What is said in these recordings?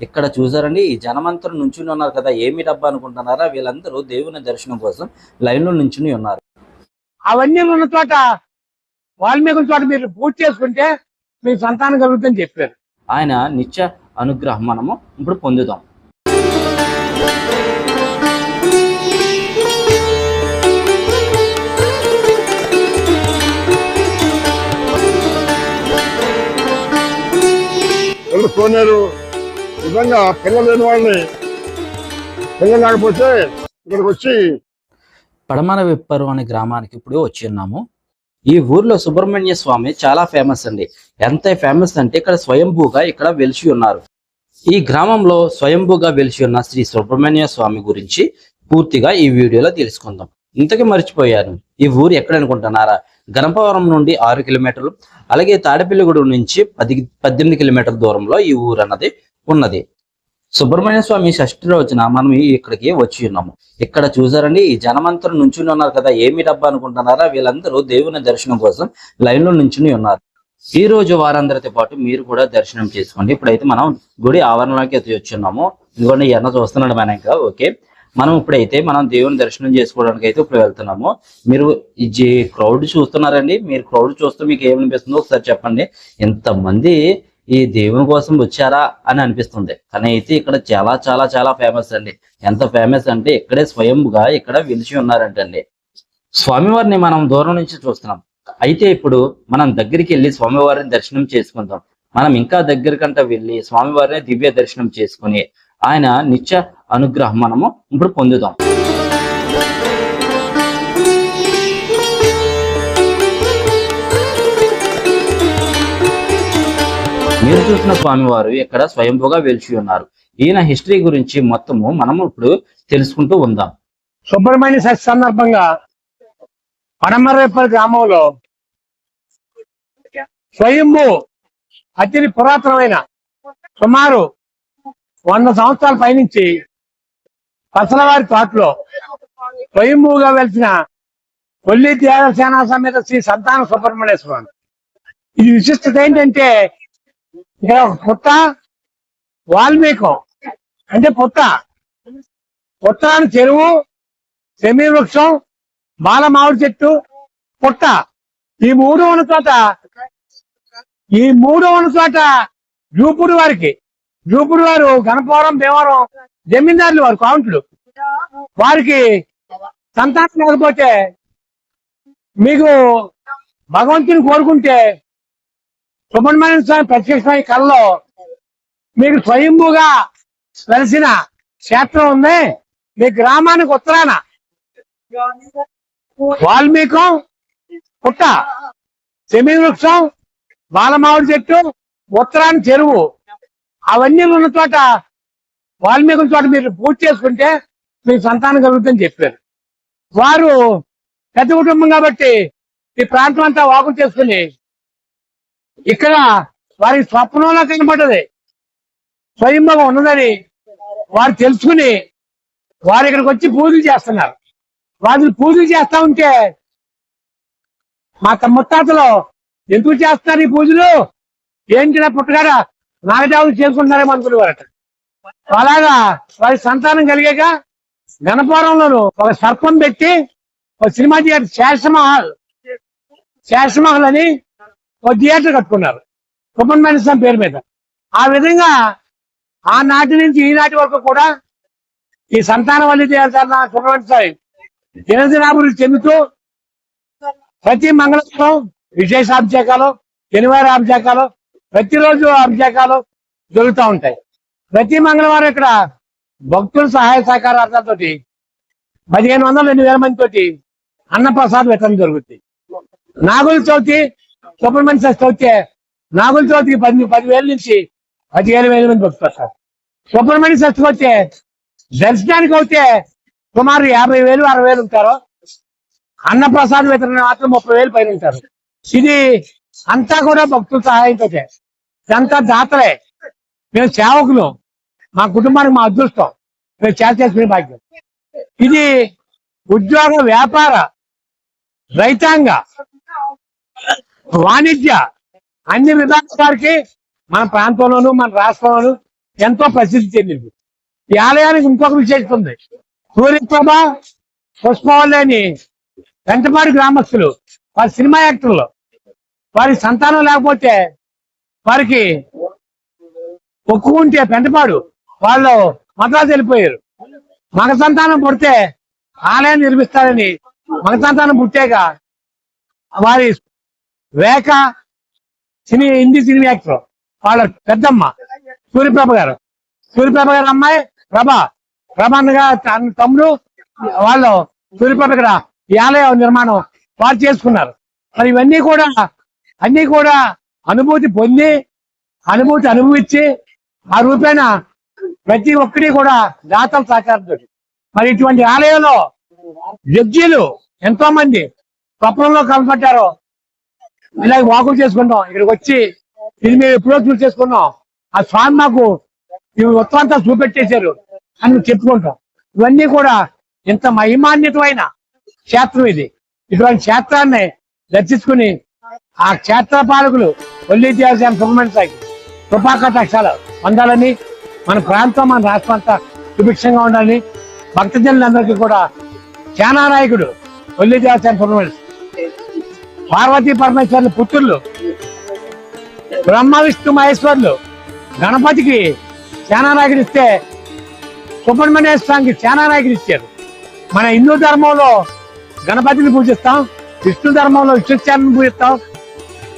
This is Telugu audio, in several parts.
ఇక్కడ చూసారండి ఈ జనమంతరం నుంచుని ఉన్నారు కదా ఏమి డబ్బా అనుకుంటున్నారా? వీళ్ళందరూ దేవుని దర్శనం కోసం లైన్లో నుంచుని ఉన్నారు. అవన్నీ ఉన్న చోట వాల్మీకి చోట మీరు పూజ చేసుకుంటే మీకు సంతానం కలుగుతుందని చెప్పారు. ఆయన నిత్య అనుగ్రహం మనము ఇప్పుడు పొందుదాం. ఎవరు కోనేరు నిజంగా పిల్లలు లేని వాళ్ళని పిల్లలు లేకపోతే ఇక్కడికి వచ్చి పడమర విప్పరు అనే గ్రామానికి ఇప్పుడు వచ్చి ఉన్నాము. ఈ ఊర్లో సుబ్రహ్మణ్య స్వామి చాలా ఫేమస్ అండి. ఎంత ఫేమస్ అంటే ఇక్కడ స్వయంభూగా ఇక్కడ వెలిసి ఉన్నారు. ఈ గ్రామంలో స్వయంభూగా వెలిసి ఉన్న శ్రీ సుబ్రహ్మణ్య స్వామి గురించి పూర్తిగా ఈ వీడియోలో తెలుసుకుందాం. ఇంతకీ మర్చిపోయాను. ఈ ఊరు ఎక్కడ అనుకుంటున్నారా గణపవరం నుండి ఆరు కిలోమీటర్లు అలాగే తాడపిల్లిగూడెం నుంచి పది పద్దెనిమిది కిలోమీటర్ల దూరంలో ఈ ఊరు అన్నది ఉన్నది. సుబ్రహ్మణ్య స్వామి షష్ఠి రోజున మనం ఇక్కడికి వచ్చి ఉన్నాము. ఇక్కడ చూసారండి ఈ జనమంతరం నుంచుని ఉన్నారు కదా ఏమి డబ్బా అనుకుంటున్నారా? వీళ్ళందరూ దేవుని దర్శనం కోసం లైన్లో నుంచుని ఉన్నారు. ఈ రోజు వారందరితో పాటు మీరు కూడా దర్శనం చేసుకోండి. ఇప్పుడైతే మనం గుడి ఆవరణలోకి అయితే వచ్చున్నాము ఇదిగోండి ఎన్న చూస్తున్నాడు చూస్తున్నాడు ఇంకా ఓకే. మనం ఇప్పుడైతే మనం దేవుని దర్శనం చేసుకోవడానికి అయితే ఇప్పుడు వెళ్తున్నాము. మీరు ఈ క్రౌడ్ చూస్తున్నారండి. మీరు క్రౌడ్ చూస్తే మీకు ఏమనిపిస్తుందో ఒకసారి చెప్పండి. ఎంతమంది ఈ దేవుని కోసం వచ్చారా అని అనిపిస్తుంది. కానీ అయితే ఇక్కడ చాలా చాలా చాలా ఫేమస్ అండి. ఎంత ఫేమస్ అంటే ఇక్కడే స్వయంగా ఇక్కడ వెలిసి ఉన్నారంటండి. స్వామివారిని మనం దూరం నుంచి చూస్తున్నాం. అయితే ఇప్పుడు మనం దగ్గరికి వెళ్ళి స్వామివారిని దర్శనం చేసుకుందాం. మనం ఇంకా దగ్గరికంట వెళ్ళి స్వామివారిని దివ్య దర్శనం చేసుకుని ఆయన నిత్య అనుగ్రహం మనము ఇప్పుడు పొందుదాం. మీరు చూసిన స్వామివారు ఇక్కడ స్వయంభూగా వెలిచి ఉన్నారు. ఈయన హిస్టరీ గురించి మొత్తము మనము ఇప్పుడు తెలుసుకుంటూ ఉందాం. సుబ్రహ్మణ్య షష్ఠి సందర్భంగా పడమరేపల్లి గ్రామంలో స్వయంభూ అతి పురాతనమైన సుమారు వంద సంవత్సరాల పైనుంచి పసలవారి తోటలో స్వయంభూగా వెలిసిన కొల్లి దేవసేన సమేత శ్రీ సంతాన సుబ్రహ్మణ్య స్వామి. ఇది విశిష్టత ఏంటంటే ఇక్కడ ఒక వాల్మీకం. అంటే పుత్త. పుత్తన చెరువు సెమీ వృక్షం బాల మామిడి చెట్టు పుట్ట. ఈ మూడు ఉన్న చోట ఈ మూడు ఉన్న చోట జూపుడు వారికి. జూపుడు వారు గణపవరం భీమవరం జమీందారులు వారు కౌంట్లు వారికి సంతానం లేకపోతే మీకు భగవంతుని కోరుకుంటే సుబ్రహ్మణ్య స్వామి ప్రత్యక్షమైన కళలో మీకు స్వయంభూగా వెలిసిన క్షేత్రం ఉంది. మీ గ్రామానికి ఉత్తరాన వాల్మీకం పుట్ట సెమీ వృక్షం బాలమావిడి చెట్టు ఉత్తరాన్ని చెరువు. అవన్నీ ఉన్న చోట వాల్మీకి చోట మీరు పూజ చేసుకుంటే మీకు సంతానం కలుగుతుందని చెప్పారు. వారు పెద్ద కుటుంబం కాబట్టి ఈ ప్రాంతం అంతా వాకు చేసుకుని ఇక్కడ వారి స్వప్నంలో కనబడ్డది. స్వయంభవం ఉన్నదని వారు తెలుసుకుని వారు ఇక్కడికి వచ్చి పూజలు చేస్తున్నారు. వాళ్ళు పూజలు చేస్తా ఉంటే మా తమ ముత్తాతలు ఎందుకు చేస్తున్నారు ఈ పూజలు? ఏంటి పుట్టగాడ నాగదేవులు చేసుకుంటున్నారేమో అనుకునేవారట. అలాగా వారి సంతానం కలిగాక గణపురంలోను ఒక సర్పం పెట్టి ఒక సినిమా థియేటర్ శేషమహల్ శేషమహల్ అని ఒక థియేటర్ కట్టుకున్నారు. సుబ్రహ్మణ్య స్వామి పేరు మీద. ఆ విధంగా ఆనాటి నుంచి ఈనాటి వరకు కూడా ఈ సంతాన వల్లి దేవతన్న సుబ్రహ్మణ్య స్వామి. దినదినాభివృద్ధి చెందుతూ ప్రతి మంగళవారం విశేష అభిషేకాలు శనివారం అభిషేకాలు ప్రతిరోజు అభిషేకాలు జరుగుతూ ఉంటాయి. ప్రతి మంగళవారం ఇక్కడ భక్తుల సహాయ సహకారాలతో పదిహేను వందల రెండు వేల మంది తోటి అన్నప్రసాద్ వితరణ జరుగుతుంది నాగుల చవితి సుబ్రహ్మణ్య షష్ఠి వచ్చే నాగుల చవితికి పది పదివేల నుంచి పదిహేను వేల మంది భక్తులు వస్తారు సుబ్రహ్మణ్య షష్ఠికి వచ్చే దర్శనానికి అయితే సుమారు యాభై వేలు అరవై వేలు ఉంటారు. అన్నప్రసాద్ వితరణ మాత్రం ముప్పై వేలు పైన ఉంటారు. ఇది అంతా కూడా భక్తుల సహాయంతో ఇదంతా దాతలే. మేము సేవకులు. మా కుటుంబానికి మా అదృష్టం. మేము చేత చేసుకునే భాగ్యం. ఇది ఉద్యోగ వ్యాపార రైతాంగ వాణిజ్య అన్ని విధాల వారికి మన ప్రాంతంలోను మన రాష్ట్రంలోను ఎంతో ప్రసిద్ధి చెందింది. ఈ ఆలయానికి ఇంకొక విశేషత ఉంది. సూర్యప్రభ పుష్పవల్లి వెంటపాడు గ్రామస్తులు వారి సినిమా యాక్టర్లు వారి సంతానం లేకపోతే వారికి ఒప్పుకుంటే పెంటపాడు వాళ్ళు మద్రాసు వెళ్ళిపోయారు. మగ సంతానం పుడితే ఆలయం నిర్మిస్తారని మగ సంతానం పుట్టాక వారి వేక సినీ హిందీ సినిమా యాక్టర్. వాళ్ళ పెద్దమ్మ సూర్యప్రభ గారు. సూర్యప్రభ గారు అమ్మాయి ప్రభ. ప్రభ గారు తన తమ్ముడు వాళ్ళు సూర్యప్రభ ఇక్కడ ఈ ఆలయ నిర్మాణం వారు చేసుకున్నారు. మరి ఇవన్నీ కూడా అన్ని కూడా అనుభూతి పొంది అనుభూతి అనుభవించి ఆ రూపేణ ప్రతి ఒక్కరి కూడా దాతల సహకారంతో మరి ఇటువంటి ఆలయంలో జడ్జీలు ఎంతో మంది స్వప్నంలో కనపడ్డారు ఇలాగ వాకులు చేసుకుంటాం. ఇక్కడికి వచ్చి ఇది మేము ఎప్పుడో చూసి చేసుకున్నాం. ఆ స్వామి మాకు ఇవి అంతా చూపెట్టేశారు అని చెప్పుకుంటాం. ఇవన్నీ కూడా ఇంత మహిమాన్వితమైన క్షేత్రం ఇది. ఇటువంటి క్షేత్రాన్ని దర్శించుకుని ఆ క్షేత్ర పాలకులు ఒల్లి దేవసేన సుబ్రహ్మణ్య సాగి కృపాకటాక్షాలు పొందాలని మన ప్రాంతం మన రాష్ట్రం అంతా సుభిక్షంగా ఉండాలని భక్తజనులందరికీ కూడా సేనానాయకుడు ఒల్లి దేవసేన సుబ్రహ్మణ్య పార్వతీ పరమేశ్వర్లు పుత్రులు బ్రహ్మ విష్ణు మహేశ్వర్లు గణపతికి సేనానాయకుడు ఇస్తే సుబ్రహ్మణ్య స్వామికి సేనానాయకుడు ఇచ్చారు. మన హిందూ ధర్మంలో గణపతిని పూజిస్తాం విష్ణు ధర్మంలో విష్ణుచారిని పూజిస్తాం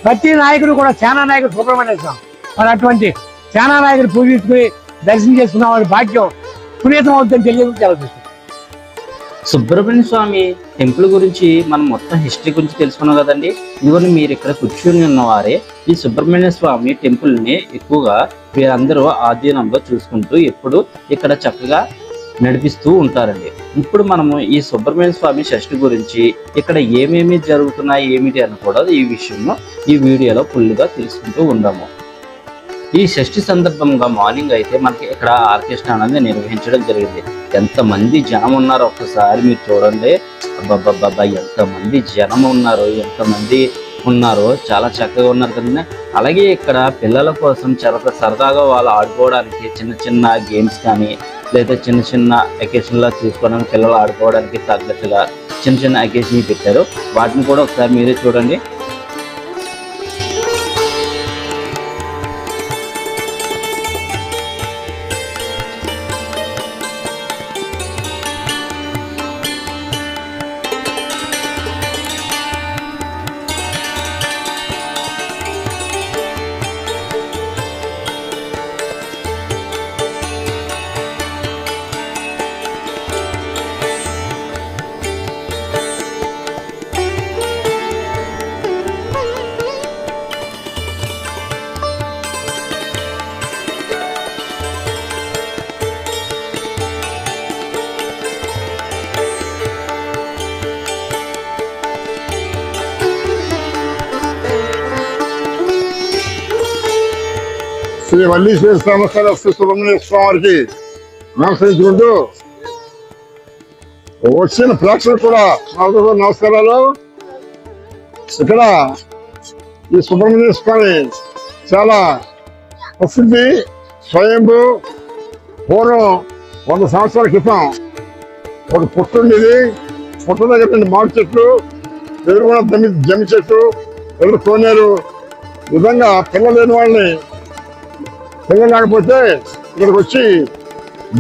ప్రతి నాయకుడు కూడా సేనా నాయకుడు సుబ్రహ్మణ్య స్వామి. మరి అటువంటి సేనా నాయకుడు పూజించుకుని దర్శనం చేసుకున్న వాడి భాగ్యం పునీతం అవుతుందని తెలియజేస్తుంది సుబ్రహ్మణ్య స్వామి టెంపుల్ గురించి మనం మొత్తం హిస్టరీ గురించి తెలుసుకున్నాం కదండి. ఇదిగోని మీరు ఇక్కడ కూర్చుని ఉన్నవారే ఈ సుబ్రహ్మణ్య స్వామి టెంపుల్ని ఎక్కువగా వీరందరూ ఆధీనంలో చూసుకుంటూ ఎప్పుడు ఇక్కడ చక్కగా నడిపిస్తూ ఉంటారండి. ఇప్పుడు మనము ఈ సుబ్రహ్మణ్య స్వామి షష్ఠి గురించి ఇక్కడ ఏమేమి జరుగుతున్నాయి ఏమిటి అని కూడా ఈ విషయంలో ఈ వీడియోలో ఫుల్గా తెలుసుకుంటూ ఉందాము ఈ షష్ఠి సందర్భంగా మార్నింగ్ అయితే మనకి ఇక్కడ ఆర్కెస్ట్రా అనేది నిర్వహించడం జరిగింది. ఎంతమంది జనం ఉన్నారో ఒక్కసారి మీరు చూడండి. అబ్బాబ్బాబ్బా ఎంతమంది జనం ఉన్నారో ఎంతమంది ఉన్నారో చాలా చక్కగా ఉన్నారు కదండి. అలాగే ఇక్కడ పిల్లల కోసం చాలా సరదాగా వాళ్ళు ఆడుకోవడానికి చిన్న చిన్న గేమ్స్ కానీ లేదా చిన్న చిన్న అకేషన్లా తీసుకోవడానికి పిల్లలు ఆడుకోవడానికి తగ్గట్టుగా చిన్న చిన్న అకేషన్ పెట్టారు. వాటిని కూడా ఒకసారి మీరే చూడండి. శ్రీ వల్లి సంస్థల సంవత్సర శ్రీ సుబ్రహ్మణ్య నమస్కరించుకుంటూ వచ్చిన ప్రేక్షకులు కూడా నమస్కారాలు. ఇక్కడ ఈ సుబ్రహ్మణ్య స్వామి చాలా ప్రసిద్ధి స్వయంభూ పూర్వం వంద సంవత్సరాల క్రితం ఒక పుట్టుండేది. పుట్ట దగ్గర మామిడి చెట్లు ఎదురుకున్న జమి జమి చెట్టు ఎదురు కోనేరు. ఈ విధంగా పిల్లలేని వాళ్ళని పిల్లలు కాకపోతే ఇక్కడికి వచ్చి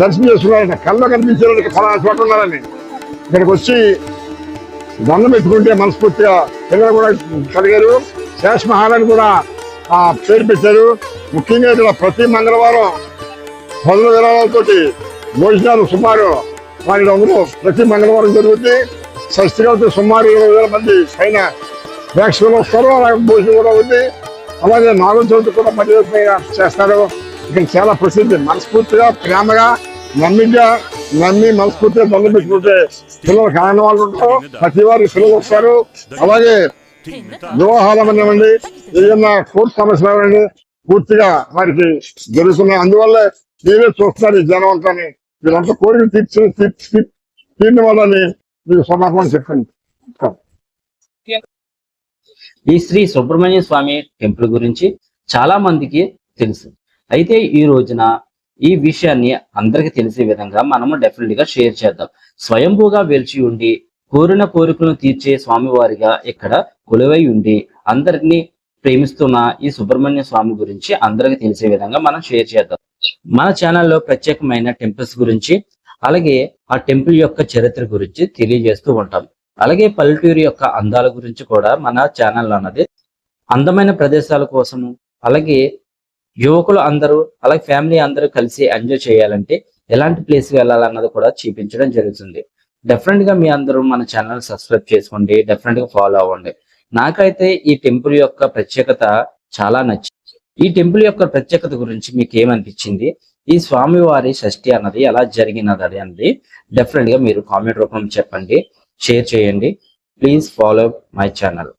దర్శనం చేసుకున్నారంట కళ్ళలో కనిపించారంట ఫలానా చోట ఉన్నారని. ఇక్కడికి వచ్చి దండం పెట్టుకుంటే మనస్ఫూర్తిగా పిల్లలు కూడా కలిగారు. శేష మహారాజు కూడా పేరు పెట్టారు. ముఖ్యంగా ఇక్కడ ప్రతి మంగళవారం పదుల విరాళాలతోటి భోజనాలు సుమారు వారి అందరూ ప్రతి మంగళవారం జరుగుతుంది షష్ఠి సుమారు ఇరవై వేల మంది పైన ప్రేక్షకులు వస్తారు. అలాగే భోజనం కూడా ఉంది అలాగే నాలుగు చోట్ల కూడా మర్యాద చేస్తారు. ఇక్కడ చాలా ప్రసిద్ధి. మనస్ఫూర్తిగా ప్రేమగా నమ్మిగా నమ్మి మనస్ఫూర్తిగా దండం పెట్టుకుంటే పిల్లలు కాని వాళ్ళు ఉంటారు ప్రతి వారికి పిల్లలు వస్తారు. అలాగే వివాహాలం అనేవండి ఏదైనా కోర్టు సమస్యలు అవ్వండి పూర్తిగా వారికి జరుగుతున్నాయి. అందువల్ల మీరే చూస్తున్నారు ఈ జనం అంతా వీళ్ళంతా కోరిక తీర్చి తీర్చి తీర్చిన వాళ్ళని మీకు సమాధానం చెప్పండి. ఈ శ్రీ సుబ్రహ్మణ్య స్వామి టెంపుల్ గురించి చాలా మందికి తెలుసు. అయితే ఈ రోజున ఈ విషయాన్ని అందరికి తెలిసే విధంగా మనము డెఫినెట్గా షేర్ చేద్దాం. స్వయంభూగా వెలిచి ఉండి కోరిన కోరికలను తీర్చే స్వామివారిగా ఇక్కడ కొలువై ఉండి అందరినీ ప్రేమిస్తున్న ఈ సుబ్రహ్మణ్య స్వామి గురించి అందరికి తెలిసే విధంగా మనం షేర్ చేద్దాం. మన ఛానల్లో ప్రత్యేకమైన టెంపుల్స్ గురించి అలాగే ఆ టెంపుల్ యొక్క చరిత్ర గురించి తెలియజేస్తూ ఉంటాం. అలాగే పల్లెటూరు యొక్క అందాల గురించి కూడా మన ఛానల్ అన్నది అందమైన ప్రదేశాల కోసము అలాగే యువకులు అందరూ అలాగే ఫ్యామిలీ అందరూ కలిసి ఎంజాయ్ చేయాలంటే ఎలాంటి ప్లేస్ వెళ్ళాలన్నది కూడా చూపించడం జరుగుతుంది. డెఫినెట్గా మీ అందరూ మన ఛానల్ సబ్స్క్రైబ్ చేసుకోండి డెఫినెట్గా ఫాలో అవ్వండి. నాకైతే ఈ టెంపుల్ యొక్క ప్రత్యేకత చాలా నచ్చింది. ఈ టెంపుల్ యొక్క ప్రత్యేకత గురించి మీకు ఏమనిపించింది? ఈ స్వామివారి షష్ఠి అన్నది ఎలా జరిగినది అన్నది డెఫినెట్గా మీరు కామెంట్ రూపంలో చెప్పండి. షేర్ చేయండి. Please follow my channel.